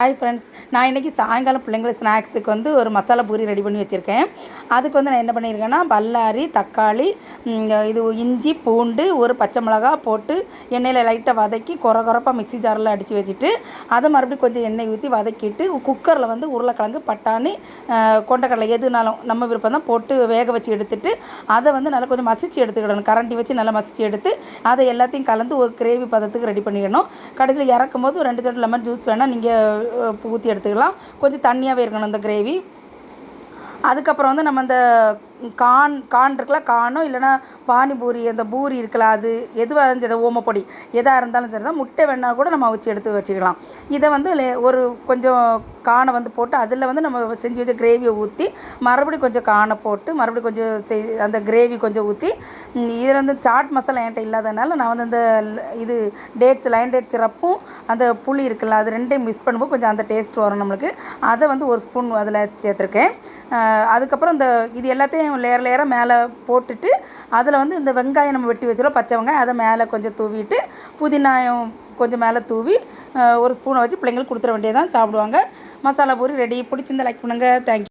Hi friends நான் இன்றைக்கி சாயங்காலம் பிள்ளைங்களுக்கு ஸ்நாக்ஸுக்கு வந்து ஒரு மசாலா பூரி ரெடி பண்ணி வச்சுருக்கேன். அதுக்கு வந்து நான் என்ன பண்ணியிருக்கேன்னா பல்லாரி தக்காளி இது இஞ்சி பூண்டு ஒரு பச்சை மிளகா போட்டு எண்ணெயில் லைட்டாக வதக்கி கொர கொரப்பாக மிக்ஸி ஜாரில் அடித்து வச்சுட்டு அதை மறுபடியும் கொஞ்சம் எண்ணெய் ஊற்றி வதக்கிட்டு குக்கரில் வந்து உருளைக்கிழங்கு பட்டாணி கொண்டக்கடலை எதுனாலும் நம்ம விருப்பம் தான் போட்டு வேக வச்சு எடுத்துட்டு அதை வந்து நல்லா கொஞ்சம் மசிச்சு எடுத்துக்கிடணும். கரண்டி வச்சு நல்லா மசிச்சு எடுத்து அதை எல்லாத்தையும் கலந்து ஒரு கிரேவி பதத்துக்கு ரெடி பண்ணிக்கணும் கடைசியில் இறக்கும் போது ரெண்டு சொட்டு லெமன் ஜூஸ் வேணால் நீங்கள் ஊற்றி எடுத்துக்கலாம். கொஞ்சம் தண்ணியாகவே இருக்கணும் இந்த கிரேவி அதுக்கப்புறம் வந்து நம்ம இந்த கான் கான் இருக்குல்ல கானோ இல்லைன்னா பானிபூரி அந்த பூரி இருக்குல்ல அது எதுவாக இருந்துச்சு ஓமப்பொடி எதாக இருந்தாலும் சரி தான் முட்டை வேணால் கூட நம்ம வச்சு எடுத்து வச்சுக்கலாம். இதை வந்து லே- ஒரு கொஞ்சம் கானை வந்து போட்டு அதில் வந்து நம்ம செஞ்சு வச்ச கிரேவியை ஊற்றி மறுபடியும் கொஞ்சம் கானை போட்டு மறுபடியும் கொஞ்சம் செய் அந்த கிரேவி கொஞ்சம் ஊற்றி இதில் வந்து சாட் மசாலா என்கிட்ட இல்லாதனால நான் வந்து அந்த இது டேட்ஸ் லைன் டேட் சிரப்பும் அந்த புளி இருக்குல்ல அது ரெண்டையும் மிஸ் பண்ணும்போது கொஞ்சம் அந்த டேஸ்ட் வரும் நம்மளுக்கு. அதை வந்து ஒரு ஸ்பூன் அதில் சேர்த்துருக்கேன். அதுக்கப்புறம் இந்த இது எல்லாத்தையும் லேயர் லேயராக மேலே போட்டுட்டு அதில் வந்து இந்த வெங்காயம் நம்ம வெட்டி வச்சிடும் பச்சை வெங்காயம். அதை மேலே கொஞ்சம் தூவிட்டு புதினாயும் கொஞ்சம் மேலே தூவி ஒரு ஸ்பூனை வச்சு பிள்ளைங்களுக்கு கொடுத்துட வேண்டியதான் சாப்பிடுவாங்க. மசாலா பூரி ரெடி பிடிச்சிருந்தா லைக் பண்ணுங்கள் தேங்க்யூ